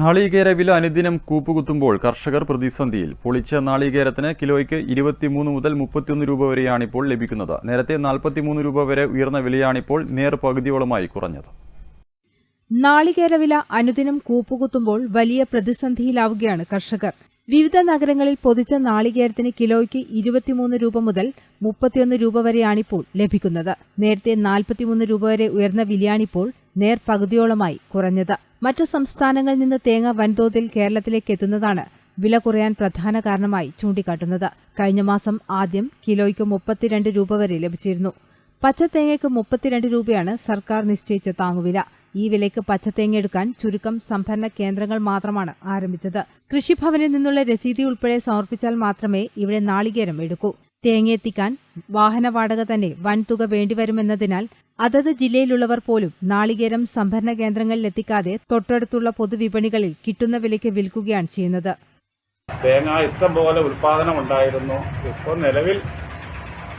നാളികേര വില അനുദിനം കൂപ്പുകുത്തുമ്പോൾ കർഷകർ പ്രതിസന്ധിയിൽ. പൊളിച്ച നാളികേരത്തിന് കിലോയ്ക്ക് ഇരുപത്തിമൂന്ന് മുതൽ മുപ്പത്തിയൊന്ന് രൂപ വരെയാണിപ്പോൾ ലഭിക്കുന്നത്. നേരത്തെ നാൽപ്പത്തിമൂന്ന് രൂപ വരെ ഉയർന്ന വിലയാണിപ്പോൾ നേർ പകുതിയോളമായി കുറഞ്ഞത്. നാളികേര വില അനുദിനം കൂപ്പുകുത്തുമ്പോൾ വലിയ പ്രതിസന്ധിയിലാവുകയാണ് കർഷകർ. വിവിധ നഗരങ്ങളിൽ പൊതിച്ച നാളികേരത്തിന് കിലോയ്ക്ക് ഇരുപത്തിമൂന്ന് രൂപ മുതൽ മുപ്പത്തിയൊന്ന് രൂപ വരെയാണിപ്പോൾ ലഭിക്കുന്നത്. നേരത്തെ നാൽപ്പത്തിമൂന്ന് രൂപ വരെ ഉയർന്ന വിലയാണിപ്പോൾ നേർ പകുതിയോളമായി കുറഞ്ഞത്. മറ്റ് സംസ്ഥാനങ്ങളിൽ നിന്ന് തേങ്ങ വൻതോതിൽ കേരളത്തിലേക്ക് എത്തുന്നതാണ് വില കുറയാൻ പ്രധാന കാരണമായി ചൂണ്ടിക്കാട്ടുന്നത്. കഴിഞ്ഞ മാസം ആദ്യം കിലോയ്ക്ക് മുപ്പത്തിരണ്ട് രൂപ വരെ ലഭിച്ചിരുന്നു. പച്ചത്തേങ്ങയ്ക്ക് മുപ്പത്തിരണ്ട് രൂപയാണ് സർക്കാർ നിശ്ചയിച്ച താങ്ങുവില. ഈ വിലയ്ക്ക് പച്ചത്തേങ്ങ എടുക്കാൻ ചുരുക്കം സംഭരണ കേന്ദ്രങ്ങൾ മാത്രമാണ് ആരംഭിച്ചത്. കൃഷിഭവനിൽ നിന്നുള്ള രസീതി ഉൾപ്പെടെ സമർപ്പിച്ചാൽ മാത്രമേ ഇവിടെ നാളികേരം എടുക്കൂ. തേങ്ങ എത്തിക്കാൻ വാഹന വാടക തന്നെ വൻതുക വേണ്ടിവരുമെന്നതിനാൽ അതത് ജില്ലയിലുള്ളവർ പോലും നാളികേരം സംഭരണ കേന്ദ്രങ്ങളിൽ എത്തിക്കാതെ തൊട്ടടുത്തുള്ള പൊതുവിപണികളിൽ കിട്ടുന്ന വിലയ്ക്ക് വിൽക്കുകയാണ് ചെയ്യുന്നത്. തേങ്ങ ഇഷ്ടം പോലെ ഉൽപാദനം ഉണ്ടായിരുന്നു. ഇപ്പോൾ നിലവിൽ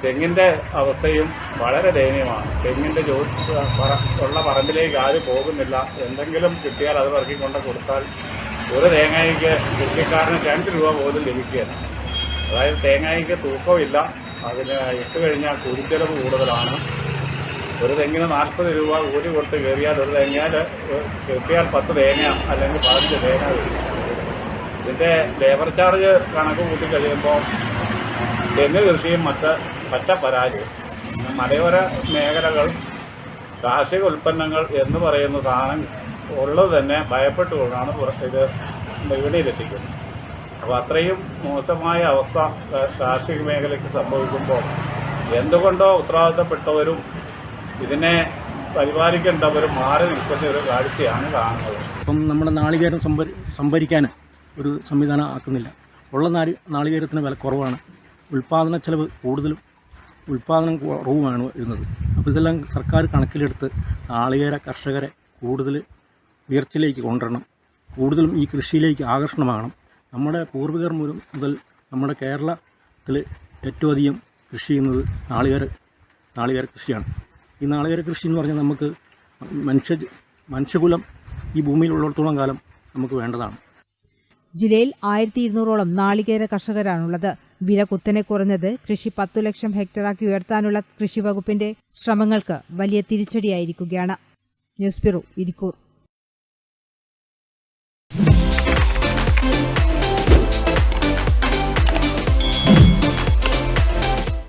തെങ്ങിന്റെ അവസ്ഥയും വളരെ ദയനീയമാണ്. പറ ഉള്ള പറമ്പിലേക്ക് ആരും പോകുന്നില്ല. എന്തെങ്കിലും കിട്ടിയാൽ അത് പറക്കിക്കൊണ്ട് കൊടുത്താൽ ഒരു തേങ്ങയ്ക്ക് കൃഷിക്കാരന് രണ്ട് രൂപ പോലും ലഭിക്കുകയില്ല അതായത് തേങ്ങയ്ക്ക് തൂക്കമില്ല. അതിന് ഇട്ട് കഴിഞ്ഞാൽ കൂലിച്ചെലവ് കൂടുതലാണ്. ഒരു തെങ്ങിന് നാൽപ്പത് രൂപ കൂലി കൊടുത്ത് കയറിയാൽ ഒരു തേങ്ങയാൽ കിട്ടിയാൽ പത്ത് തേങ്ങ അല്ലെങ്കിൽ പതിനഞ്ച് തേങ്ങ ഇതിന്റെ ലേബർ ചാർജ് കണക്ക് കൂട്ടി കഴിയുമ്പോൾ തെങ്ങ് കൃഷിയും മറ്റ് പറ്റ പരാജയം. മലയോര മേഖലകൾ കാർഷിക ഉൽപ്പന്നങ്ങൾ എന്ന് പറയുന്ന സാധനം ഉള്ളത് തന്നെ ഭയപ്പെട്ടുകൊണ്ടാണ് ഇത് വിപണിയിലെത്തിക്കുന്നത്. അപ്പോൾ അത്രയും മോശമായ അവസ്ഥ കാർഷിക മേഖലയ്ക്ക് സംഭവിക്കുമ്പോൾ എന്തുകൊണ്ടോ ഉത്തരവാദിത്തപ്പെട്ടവരും ഇതിനെ പരിപാലിക്കേണ്ടവരും മാറി നിൽക്കുന്ന ഒരു കാഴ്ചയാണ് കാണുന്നത്. ഇപ്പം നമ്മുടെ നാളികേരം സംഭരി സംഭരിക്കാൻ ഒരു സംവിധാനം ആക്കുന്നില്ല. ഉള്ള നാളി നാളികേരത്തിന് വില കുറവാണ്. ഉൽപ്പാദന ചെലവ് കൂടുതലും ഉൽപ്പാദനം കുറവുമാണ് വരുന്നത് അപ്പോൾ ഇതെല്ലാം സർക്കാർ കണക്കിലെടുത്ത് നാളികേര കർഷകരെ കൂടുതൽ ഉയർച്ചയിലേക്ക് കൊണ്ടുവരണം. കൂടുതലും ഈ കൃഷിയിലേക്ക് ആകർഷണമാകണം. നമ്മുടെ പൂർവികർ മുതൽ നമ്മുടെ കേരളത്തിൽ ഏറ്റവും അധികം കൃഷി ചെയ്യുന്നത് നാളികേര നാളികേര കൃഷിയാണ്. ഈ നാളികേര കൃഷി എന്ന് പറഞ്ഞാൽ നമുക്ക് മനുഷ്യ മനുഷ്യകുലം ഈ ഭൂമിയിലുള്ളിടത്തോളം കാലം നമുക്ക് വേണ്ടതാണ്. ജില്ലയിൽ ആയിരത്തി ഇരുന്നൂറോളം നാളികേര കർഷകരാണുള്ളത്. വില കുത്തനെ കുറഞ്ഞത് കൃഷി പത്തു ലക്ഷം ഹെക്ടറാക്കി ഉയർത്താനുള്ള കൃഷി വകുപ്പിന്റെ ശ്രമങ്ങൾക്ക് വലിയ തിരിച്ചടിയായിരിക്കുകയാണ്. News bureau Irikkur.